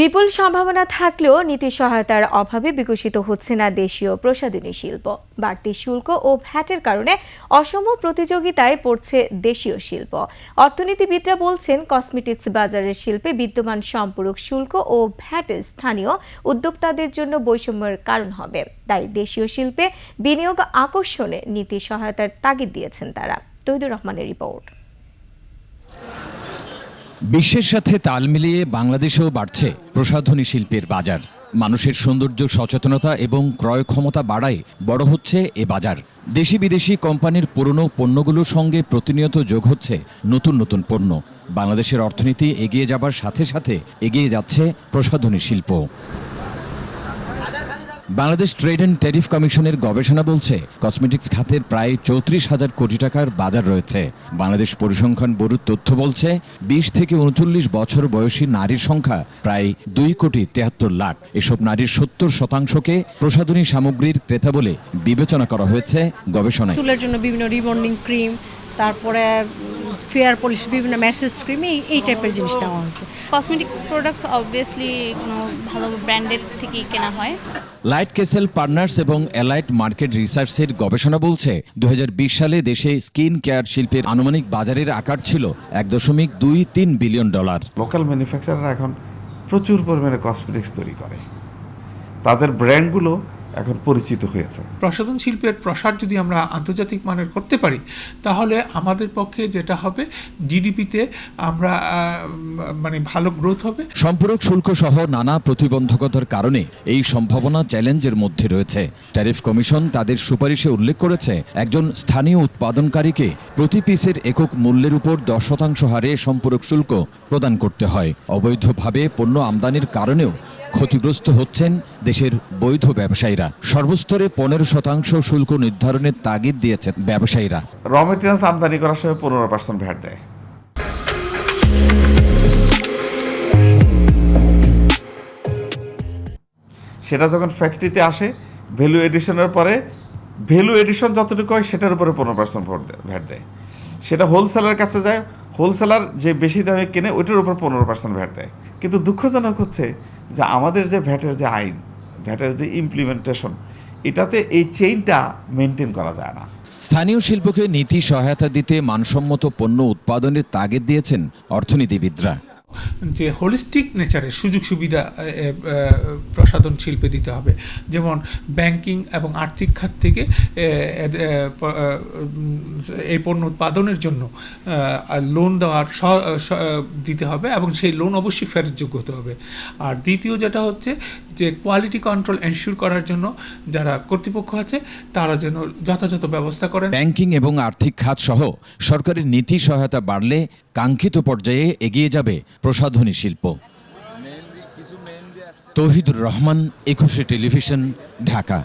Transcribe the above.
বিপুল সম্ভাবনা থাকলেও নীতি সহায়তার অভাবে বিকশিত হচ্ছে না দেশীয় প্রসাধনী শিল্প। বাড়তি শুল্ক ও ভ্যাটের কারণে অসম প্রতিযোগিতায় পড়ছে দেশীয় শিল্প। অর্থনীতিবিদরা বলছেন, কসমেটিক্স বাজারের শিল্পে বিদ্যমান সম্পূরক শুল্ক ও ভ্যাট স্থানীয় উদ্যোক্তাদের জন্য বৈষম্যের কারণ হবে। তাই দেশীয় শিল্পে বিনিয়োগ আকর্ষণে নীতি সহায়তার তাগিদ দিয়েছেন তারা। তৈদুর রহমানের রিপোর্ট। বিশ্বের সাথে তাল মিলিয়ে বাংলাদেশেও বাড়ছে প্রসাধনী শিল্পের বাজার। মানুষের সৌন্দর্য, সচেতনতা এবং ক্রয় ক্ষমতা বাড়ায় বড় হচ্ছে এ বাজার। দেশি বিদেশি কোম্পানির পুরনো পণ্যগুলোর সঙ্গে প্রতিনিয়ত যোগ হচ্ছে নতুন নতুন পণ্য। বাংলাদেশের অর্থনীতি এগিয়ে যাবার সাথে সাথে এগিয়ে যাচ্ছে প্রসাধনী শিল্প। বাংলাদেশ ট্রেড অ্যান্ড ট্যারিফ কমিশনের গবেষণা বলছে, কসমেটিক্স খাতের প্রায় চৌত্রিশ হাজার কোটি টাকার বাজার রয়েছে। বাংলাদেশ পরিসংখ্যান ব্যুরোর তথ্য বলছে, বিশ থেকে উনচল্লিশ বছর বয়সী নারীর সংখ্যা প্রায় দুই কোটি তেহাত্তর লাখ। এসব নারীর সত্তর শতাংশকে প্রসাধনী সামগ্রীর ক্রেতা বলে বিবেচনা করা হয়েছে গবেষণায়। চুলের জন্য বিভিন্ন রিবন্ডিং ক্রিম, তারপরে ফেয়ার পলিশ বিভিন্ন ম্যাসেজ ক্রিম এই এই টাইপের জিনিস নেওয়া হয়েছে। কসমেটিক্স প্রোডাক্টস অবভিয়াসলি কোনো ভালো ব্র্যান্ডের থেকেই কেনা হয়। লাইট কেসেল পার্টনার্স এবং অ্যালাইট মার্কেট রিসার্চের গবেষণা বলছে দু হাজার বিশ সালে দেশে স্কিন কেয়ার শিল্পের আনুমানিক বাজারের আকার ছিল এক দশমিক দুই তিন বিলিয়ন ডলার। লোকাল ম্যানুফ্যাকচারার এখন প্রচুর পরিমাণে কসমেটিক্স তৈরি করে। তাদের ব্র্যান্ডগুলো এখন পরিচিত হয়েছে। প্রসাধন শিল্পের প্রসার যদি আমরা আন্তর্জাতিক মানের করতে পারি তাহলে আমাদের পক্ষে যেটা হবে জিডিপিতে আমরা মানে ভালো গ্রোথ হবে। সম্পূরক শুল্ক সহ নানা প্রতিবন্ধকতার কারণে এই সম্ভাবনা চ্যালেঞ্জের মধ্যে রয়েছে। ট্যারিফ কমিশন তাদের সুপারিশে উল্লেখ করেছে একজন স্থানীয় উৎপাদনকারীকে প্রতি পিসের একক মূল্যের উপর দশ শতাংশ হারে সম্পূরক শুল্ক প্রদান করতে হয়। অবৈধভাবে পণ্য আমদানির কারণেও ক্ষতিগ্রস্ত হচ্ছেন দেশের বৈধ ব্যবসায়ীরা। সর্বস্তরে পনেরো শতাংশ শুল্ক নির্ধারণের তাগিদ দিয়েছেন ব্যবসায়ীরা। র মেটেরিয়ালস আমদানি করার সময় পনেরো পার্সেন্ট ভ্যাট দেয়। সেটা যখন ফ্যাক্টরিতে আসে ভ্যালু এডিশনের পরে ভ্যালু এডিশন যতটুকু হয় সেটার উপরে পনেরো পার্সেন্ট ভ্যাট দেয়। সেটা হোলসেলার কাছে যায় হোলসেলার যে বেশি দামে কেনে, ওইটার উপর পনেরো পার্সেন্ট ভ্যাট দেয়। কিন্তু দুঃখজনক হচ্ছে যে আমাদের যে ভ্যাটের যে আইন ভ্যাটের যে ইমপ্লিমেন্টেশন এটাতে এই চেইনটা মেনটেন করা যায় না। স্থানীয় শিল্পকে নীতি সহায়তা দিতে মানসম্মত পণ্য উৎপাদনের তাগিদ দিয়েছেন অর্থনীতিবিদরা। যে হোলিস্টিক নেচারের সুযোগ সুবিধা প্রসাধন শিল্পে দিতে হবে। যেমন ব্যাংকিং এবং আর্থিক খাত থেকে এই পণ্য উৎপাদনের জন্য লোন দেওয়ার দিতে হবে এবং সেই লোন অবশ্যই ফেরতযোগ্য হতে হবে। আর দ্বিতীয় যেটা হচ্ছে যে কোয়ালিটি কন্ট্রোল এনশিওর করার জন্য যারা কর্তৃপক্ষ আছে, তারা যেন যথাযথ ব্যবস্থা করেন। ব্যাংকিং এবং আর্থিক খাত সহ সরকারের নীতি সহায়তা বাড়লে কাঙ্ক্ষিত পর্যায়ে এগিয়ে যাবে। প্রসাধনী শিল্প। তৌহিদুর রহমান একুশে টেলিভিশন ঢাকা।